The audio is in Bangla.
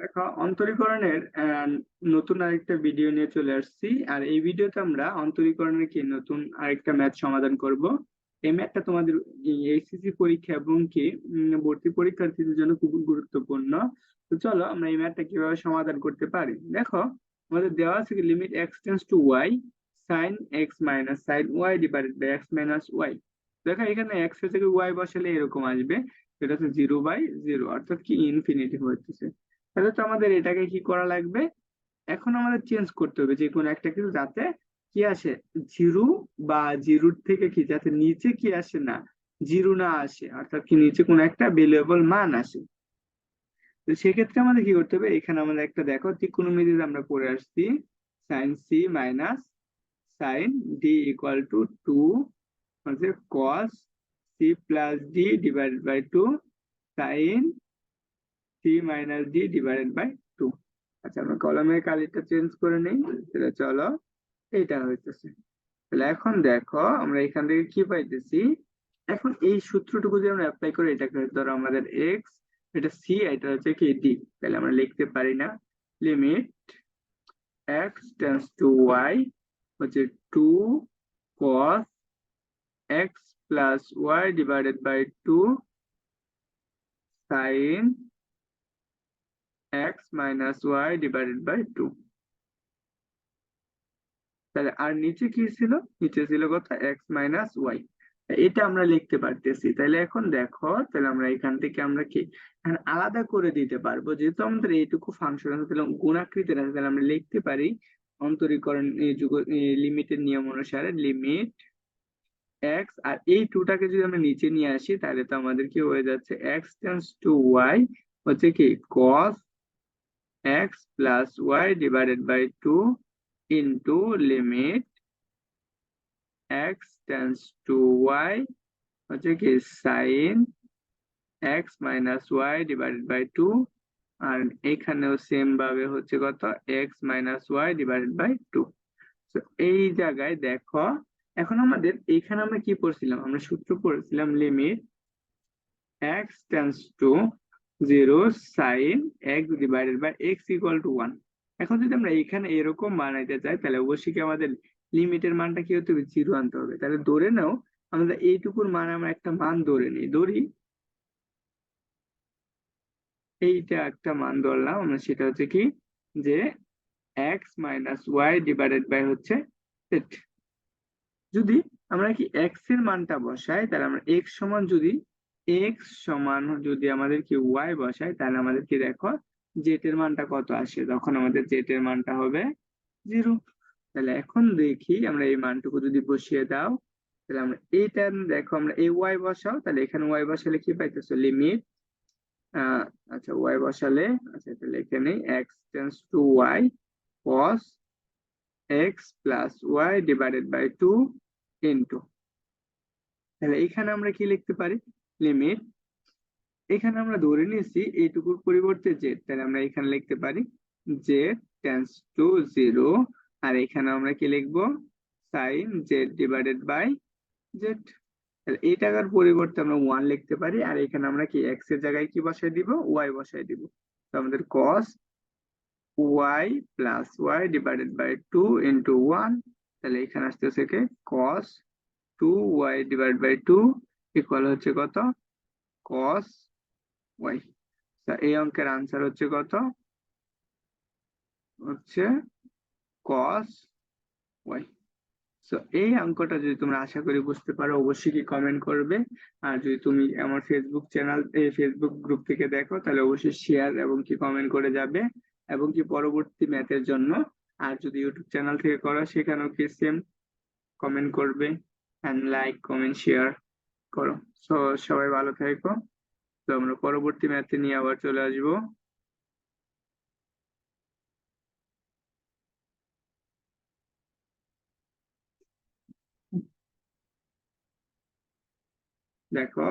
দেখো, অন্তরীকরণের নতুন আরেকটা ভিডিও নিয়ে চলে আসছি। আর এই ভিডিওতে আমরা অন্তরীকরণের কি নতুন আরেকটা ম্যাথ সমাধান করব। এই ম্যাথটা তোমাদের এইচএসসি পরীক্ষা এবং কি ভর্তি পরীক্ষার্থীদের জন্য খুব গুরুত্বপূর্ণ। তো চলো আমরা এই ম্যাথটা কীভাবে সমাধান করতে পারি? দেখো, আমাদের দেওয়া আছে কি limit x tends to y sine x minus sine y divided by x minus y দেখো, এখানে এক্স থেকে ওয়াই বসালে এরকম আসবে। সেটা হচ্ছে জিরো বাই জিরো অর্থাৎ কি ইনফিনিটি হচ্ছে। তাহলে তো আমাদের এটাকে কি করা লাগবে? এখন আমাদের চেঞ্জ করতে হবে যে কোনো একটা কিছু যাতে কি আসে? জিরো বা জিরোর থেকে কি যাতে নিচে কি আসে না? জিরো না আসে, অর্থাৎ কি নিচে কোনো একটা ভ্যালুয়েবল মান আসে। তো সেক্ষেত্রে আমাদের কি করতে হবে? এখানে আমাদের একটা দেখো, ত্রিকোণমিতিতে আমরা পড়ে আসছি sine C minus sine D equal to two হচ্ছে cos C plus D divided by two sine C minus D divided by two আচ্ছা আমরা কলমের কালিটা চেঞ্জ করে নেই, তাহলে চলো এটা হইতেছে। তাহলে এখন দেখো, আমরা এখান থেকে কি পাইতেছি? এখন এই সূত্রটুকু যদি আমরা অ্যাপ্লাই করি এটা এটাকে ধরো আমাদের এক্স এটা সি এটা হচ্ছে কি ডি তাহলে আমরা লিখতে পারি না। Limit x tends to y হচ্ছে two cos x plus y divided by 2 sin x minus y divided by 2 তাহলে আর নিচে কি ছিল? নিচে ছিল কত x minus y এটা আমরা লিখতে পারতেছি। তাহলে এখন দেখো, তাহলে আমরা এখান থেকে আমরা কি? আলাদা করে দিতে পারব। যেহেতু আমাদের এইটুকু ফাংশন আছে, তাহলে গুণাকৃতির আছে, তাহলে আমরা লিখতে পারি অন্তরীকরণ লিমিটের নিয়ম অনুসারে লিমিট এক্স আর এই টুটাকে যদি আমরা নিচে নিয়ে আসি, তাহলে তো আমাদের কি হয়ে যাচ্ছে? এক্স টেন্স টু ওয়াই হচ্ছে কি? cos x plus y divided by two into limit x tends to y হচ্ছে কি sine x minus y divided by two আর এখানেও সেম ভাবে হচ্ছে কত x minus y divided by two এই জায়গায় দেখো, এখন আমাদের এইখানে আমরা কি পড়ছিলাম? আমরা সূত্র পড়ছিলাম limit x tends to zero sine x divided by x equal to one এখন যদি আমরা এখানে এরকম বানাইতে চাই, তাহলে অবশ্যই কি আমাদের লিমিটের মানটা কি হতে হবে? জিরো আনতে হবে। তাহলে ধরে নাও আমরা এইটুকুর মান আমরা একটা মান ধরে নিই। ধরি, এইটা একটা মান ধরলাম, আমরা সেটা হচ্ছে কি? যে x minus y divided by হচ্ছে যদি আমরা কি এক্সের মানটা বসাই, তাহলে আমরা এক্স সমান যদি এক্স সমান যদি আমাদের কি ওয়াই বসাই তাহলে আমাদের কি দেখো জেড এর মানটা কত আসে? তখন আমাদের জেড এর মানটা হবে জিরো তাহলে এখন দেখি আমরা এই মানটুকু যদি বসিয়ে দাও, তাহলে আমরা এইটা দেখো, আমরা এই ওয়াই বসাও, তাহলে এখানে ওয়াই বসালে কি পাইতেছো? লিমিট আচ্ছা ওয়াই বসালে আচ্ছা তাহলে এখানে x tends to y cos x plus y divided by 2 into. তাহলে এখানে আমরা কি লিখতে পারি? লিমিট এখানে আমরা ধরে নিয়েছি এইটুকুর পরিবর্তে z, তাহলে আমরা এখানে লিখতে পারি z tends to 0 আর এখানে আমরা কি লিখব? sin z divided by z. তাহলে এই টাকার পরিবর্তে আমরা 1 লিখতে পারি, আর এখানে আমরা কি x এর জায়গায় কি বসাই দিব? y বসাই দিব। তো আমাদের cos y plus y divided by 2 into 1 তাহলে এখানে আসতেছে কি? cos 2y divided by 2 equal হচ্ছে কত? y তা এই অঙ্কের আনসার হচ্ছে কত? হচ্ছে cos y সো এই অঙ্কটা যদি তোমরা আশা করি বুঝতে পারো, অবশ্যই কি কমেন্ট করবে। আর যদি তুমি আমার ফেসবুক চ্যানেল এই ফেসবুক গ্রুপ থেকে দেখো, তাহলে অবশ্যই শেয়ার এবং কি কমেন্ট করে যাবে। এবং কি পরবর্তী ম্যাথের জন্য, আর যদি ইউটিউব চ্যানেল থেকে করো, সেখানেও কি সেম কমেন্ট করবে। এন্ড লাইক কমেন্ট শেয়ার করো। সো সবাই ভালো থেকো। তো আমরা পরবর্তী ম্যাথে নিয়ে আবার চলে আসব। দেখো।